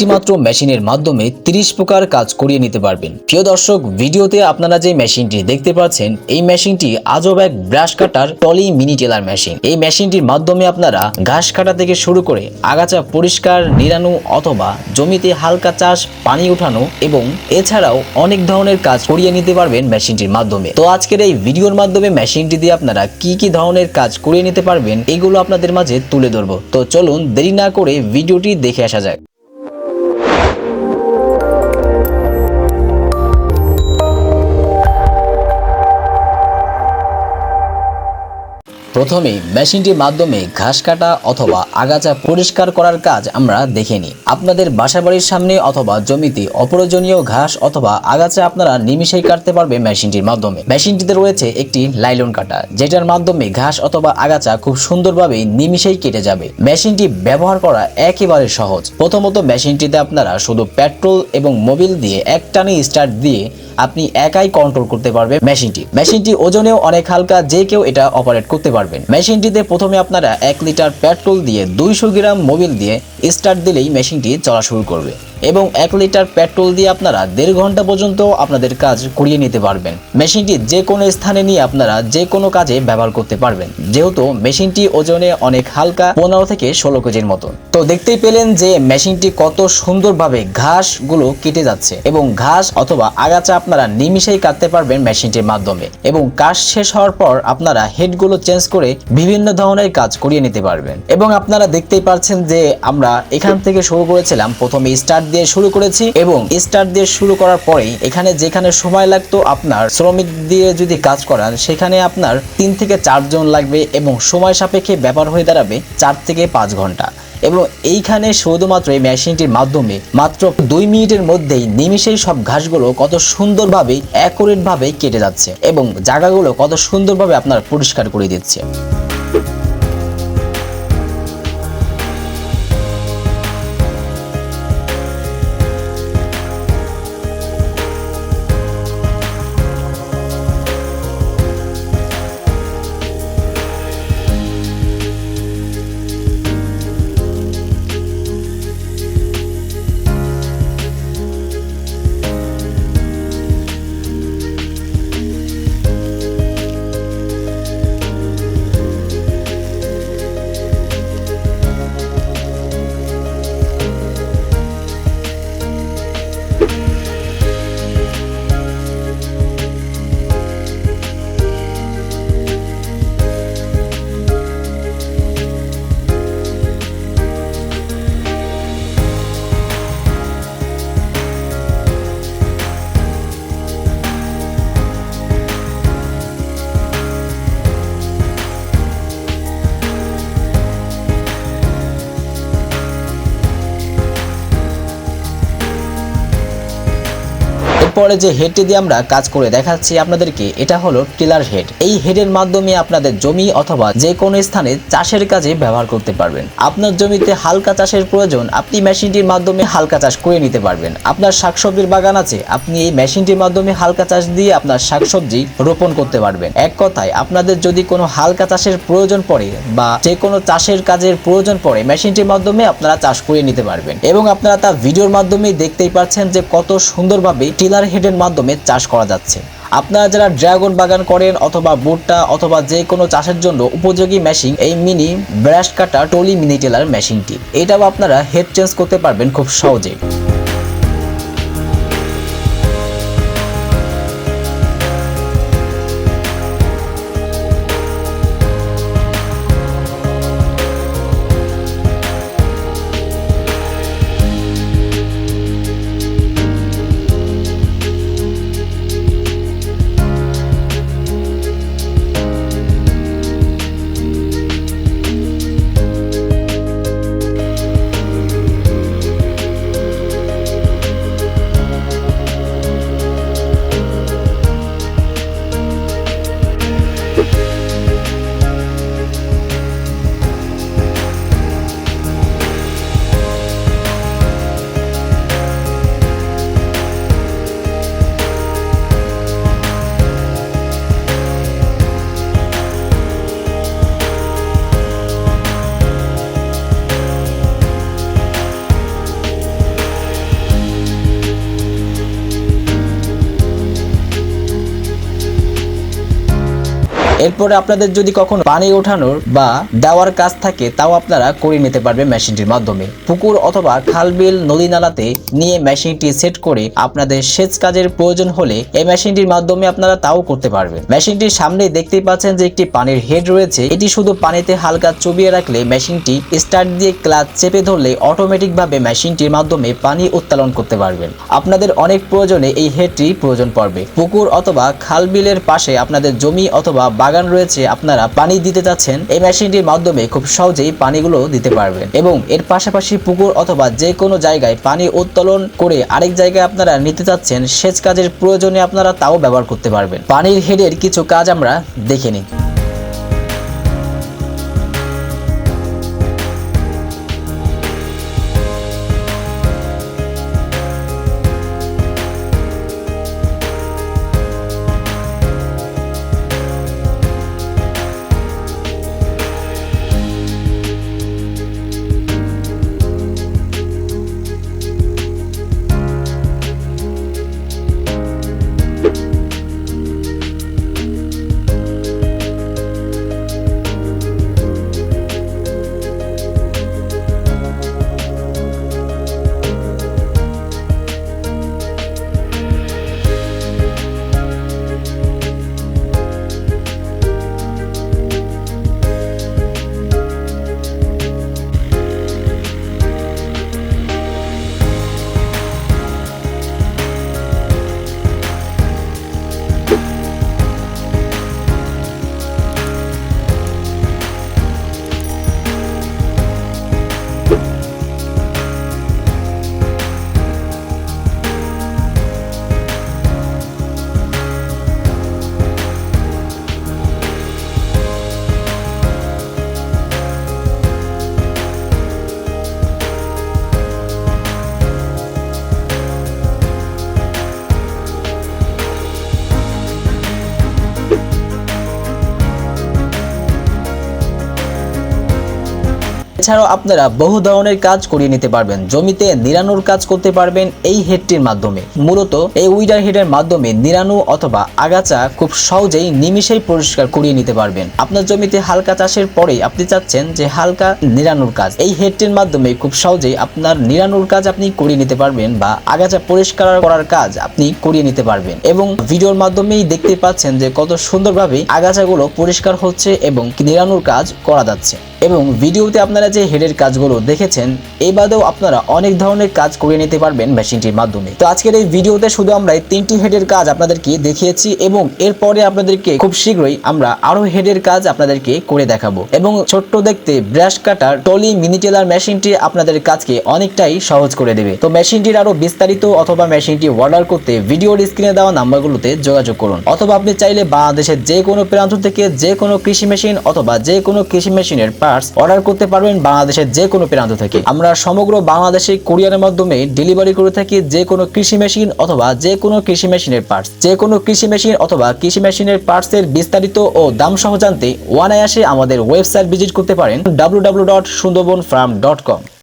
একটিমাত্র মেশিনের মাধ্যমে 30 প্রকার কাজ করিয়ে নিতে পারবেন। প্রিয় দর্শক, ভিডিওতে আপনারা যে মেশিনটি দেখতে পাচ্ছেন, এই মেশিনটি আজব এক brush cutter trolley mini tiller machine. এই মেশিনটির মাধ্যমে আপনারা ঘাস কাটা থেকে শুরু করে আগাছা পরিষ্কার নিরানো অথবা জমিতে হালকা চাষ, পানি উঠানো এবং এছাড়াও অনেক ধরনের কাজ করিয়ে নিতে পারবেন মেশিনটির মাধ্যমে। তো আজকের এই ভিডিওর মাধ্যমে মেশিনটি দিয়ে আপনারা কি কি ধরনের কাজ করিয়ে নিতে পারবেন, এগুলো আপনাদের মাঝে তুলে ধরবো। তো চলুন দেরি না করে ভিডিওটি দেখে আসা যাক। প্রথমেই মেশিনটির মাধ্যমে ঘাস কাটা অথবা আগাছা পরিষ্কার করার কাজ আমরা দেখে নিই। আপনাদের বাসাবাড়ির সামনে অথবা জমিতে অপ্রয়োজনীয় ঘাস অথবা আগাছা আপনারা নিমিশেই কাটতে পারবে মেশিনটির মাধ্যমে। মেশিনটিতে রয়েছে একটি লাইলন কাটা, যেটার মাধ্যমে ঘাস অথবা আগাছা খুব সুন্দরভাবে নিমিশেই কেটে যাবে। মেশিনটি ব্যবহার করা একেবারে সহজ। প্রথমত মেশিনটিতে আপনারা শুধু পেট্রোল এবং মোবিল দিয়ে এক টানে স্টার্ট দিয়ে আপনি একাই কন্ট্রোল করতে পারবে মেশিনটি। মেশিনটি ওজনেও অনেক হালকা, যে কেউ এটা অপারেট করতে পারবেন। মেশিনটিতে প্রথমে আপনারা এক লিটার পেট্রোল দিয়ে দুইশো গ্রাম মোবিল দিয়ে স্টার্ট দিলেই মেশিনটি চলা শুরু করবে। এবং এক লিটার পেট্রোল দিয়ে আপনারা দেড় ঘণ্টা পর্যন্ত আপনাদের কাজ করিয়ে নিতে পারবেন। মেশিনটি যে কোনো স্থানে নিয়ে আপনারা যে কোনো কাজে ব্যবহার করতে পারবেন। যেহেতু মেশিনটি ওজনে অনেক হালকা, পনেরো থেকে ষোলো কেজির মতন তো দেখতেই পেলেন যে মেশিনটি কত সুন্দরভাবে ঘাসগুলো কেটে যাচ্ছে এবং ঘাস অথবা আগাছা আপনারা নিমিশেই কাটতে পারবেন মেশিনটির মাধ্যমে এবং কাজ শেষ হওয়ার পর আপনারা হেডগুলো চেঞ্জ করে বিভিন্ন ধরনের কাজ করিয়ে নিতে পারবেন। এবং আপনারা দেখতেই পাচ্ছেন যে আমরা এখান থেকে শুরু করেছিলাম প্রথমে স্টার্ট দিয়ে শুরু করেছি এবং স্টার্ট দিয়ে শুরু করার পরেই এখানে যেখানে সময় লাগতো আপনার শ্রমিক দিয়ে যদি কাজ করান, সেখানে আপনার তিন থেকে চারজন লাগবে এবং সময় সাপেক্ষে ব্যাপার হয়ে দাঁড়াবে চার থেকে পাঁচ ঘণ্টা। এবং এইখানে শুধুমাত্র এই মেশিনটির মাধ্যমে মাত্র দুই মিনিটের মধ্যেই নিমিশেই সব ঘাসগুলো কত সুন্দরভাবে অ্যাকুরেট ভাবে কেটে যাচ্ছে এবং জায়গাগুলো কত সুন্দরভাবে আপনার পরিষ্কার করে দিচ্ছে। এরপরে যে হেডটি দিয়ে আমরা কাজ করে দেখাচ্ছি আপনাদেরকে, এটা হলো টিলার হেড এই হেডের মাধ্যমে আপনাদের জমি অথবা যে কোনো স্থানে চাষের কাজে ব্যবহার করতে পারবেন। আপনার জমিতে হালকা চাষের প্রয়োজন, আপনি মেশিনটির মাধ্যমে হালকা চাষ করে নিতে পারবেন। আপনার শাকসবজির বাগান আছে, আপনি এই মেশিনটির মাধ্যমে হালকা চাষ দিয়ে আপনার শাকসবজি রোপণ করতে পারবেন। এক কথায়, আপনাদের যদি কোনো হালকা চাষের প্রয়োজন পড়ে বা যে কোনো চাষের কাজের প্রয়োজন পড়ে, মেশিনটির মাধ্যমে আপনারা চাষ করে নিতে পারবেন। এবং আপনারা তা ভিডিওর মাধ্যমে দেখতেই পাচ্ছেন যে কত সুন্দরভাবে টিলার হেডের মাধ্যমে চাষ করা যাচ্ছে। আপনারা যারা ড্রাগন বাগান করেন অথবা ভুট্টা অথবা যে কোনো চাষের জন্য উপযোগী মেশিন, এই mini brush cutter trolley mini tiller মেশিনটি। এটাও আপনারা হেড চেঞ্জ করতে পারবেন খুব সহজেই। এরপরে আপনাদের যদি কখনো পানি ওঠানোর বা দেওয়ার কাজ থাকে, তাও আপনারা করে নিতে পারবেন মেশিনটির মাধ্যমে। পুকুর অথবা খাল বিল নদী নালাতে নিয়ে মেশিনটি সেট করে আপনাদের সেচ কাজের প্রয়োজন হলে এই মেশিনটির মাধ্যমে আপনারা তাও করতে পারবেন। মেশিনটির সামনে দেখতেই পাচ্ছেন যে একটি পানির হেড রয়েছে। এটি শুধু পানিতে হালকা চুবিয়ে রাখলে মেশিনটি স্টার্ট দিয়ে ক্লাচ চেপে ধরলে অটোমেটিক ভাবে মেশিনটির মাধ্যমে পানি উত্তোলন করতে পারবেন। আপনাদের অনেক প্রয়োজনে এই হেডটি প্রয়োজন পড়বে। পুকুর অথবা খাল বিলের পাশে আপনাদের জমি অথবা বাগান রয়েছে, আপনারা পানি দিতে চাচ্ছেন, এই মেশিনটির মাধ্যমে খুব সহজেই পানিগুলো দিতে পারবেন। এবং এর পাশাপাশি পুকুর অথবা যে কোনো জায়গায় পানি উত্তোলন করে আরেক জায়গায় আপনারা নিতে চাচ্ছেন, সেচ কাজের প্রয়োজনে আপনারা তাও ব্যবহার করতে পারবেন। পানির হেডের কিছু কাজ আমরা দেখে নিই। এছাড়াও আপনারা বহু ধরনের কাজ করিয়ে নিতে পারবেন। জমিতে নিরানোর কাজ করতে পারবেন এই হেডটির মাধ্যমে। মূলত এই উইডার হেডের মাধ্যমে নিরানো অথবা আগাছা খুব সহজেই নিমিষেই পরিষ্কার করিয়ে নিতে পারবেন। আপনার জমিতে হালকা চাষের পরেই আপনি চাচ্ছেন যে হালকা নিরানোর কাজ। এই হেডটির মাধ্যমে খুব সহজেই আপনার নিরানোর কাজ আপনি করিয়ে নিতে পারবেন বা আগাছা পরিষ্কার করার কাজ আপনি করিয়ে নিতে পারবেন। এবং ভিডিওর মাধ্যমেই দেখতে পাচ্ছেন যে কত সুন্দরভাবে আগাছাগুলো পরিষ্কার হচ্ছে এবং নিরানোর কাজ করা যাচ্ছে। এবং ভিডিওতে আপনারা যে হেডের কাজগুলো দেখেছেন এই বাদেও আপনারা অনেক ধরনের কাজ করে নিতে পারবেন মেশিনটির মাধ্যমে। তো আজকের এই ভিডিওতে শুধু আমরা এই তিনটি হেডের কাজ আপনাদেরকে দেখিয়েছি এবং এরপরে আপনাদেরকে খুব শীঘ্রই আমরা আরও হেডের কাজ আপনাদেরকে করে দেখাবো। এবং ছোট্ট দেখতে brush cutter trolley mini tiller মেশিনটি আপনাদের কাজকে অনেকটাই সহজ করে দেবে। তো মেশিনটির আরও বিস্তারিত অথবা মেশিনটি অর্ডার করতে ভিডিওর স্ক্রিনে দেওয়া নাম্বারগুলোতে যোগাযোগ করুন। অথবা আপনি চাইলে বাংলাদেশের যে কোনো প্রান্ত থেকে যে কোনো কৃষি মেশিন অথবা যে কোনো কৃষি মেশিনের পার্টস অর্ডার করতে পারবেন বাংলাদেশের যে কোনো প্রান্ত থেকে। আমরা সমগ্র বাংলাদেশে কুরিয়ারের মাধ্যমে ডেলিভারি করে থাকি যে কোনো কৃষি মেশিন অথবা যে কোনো কৃষি মেশিনের পার্টস যে কোনো কৃষি মেশিন অথবা কৃষি মেশিনের পার্টসের বিস্তারিত ও দাম সহ জানতে ওয়ানায় আসে আমাদের ওয়েবসাইট ভিজিট করতে পারেন www.sundarbanfarm.com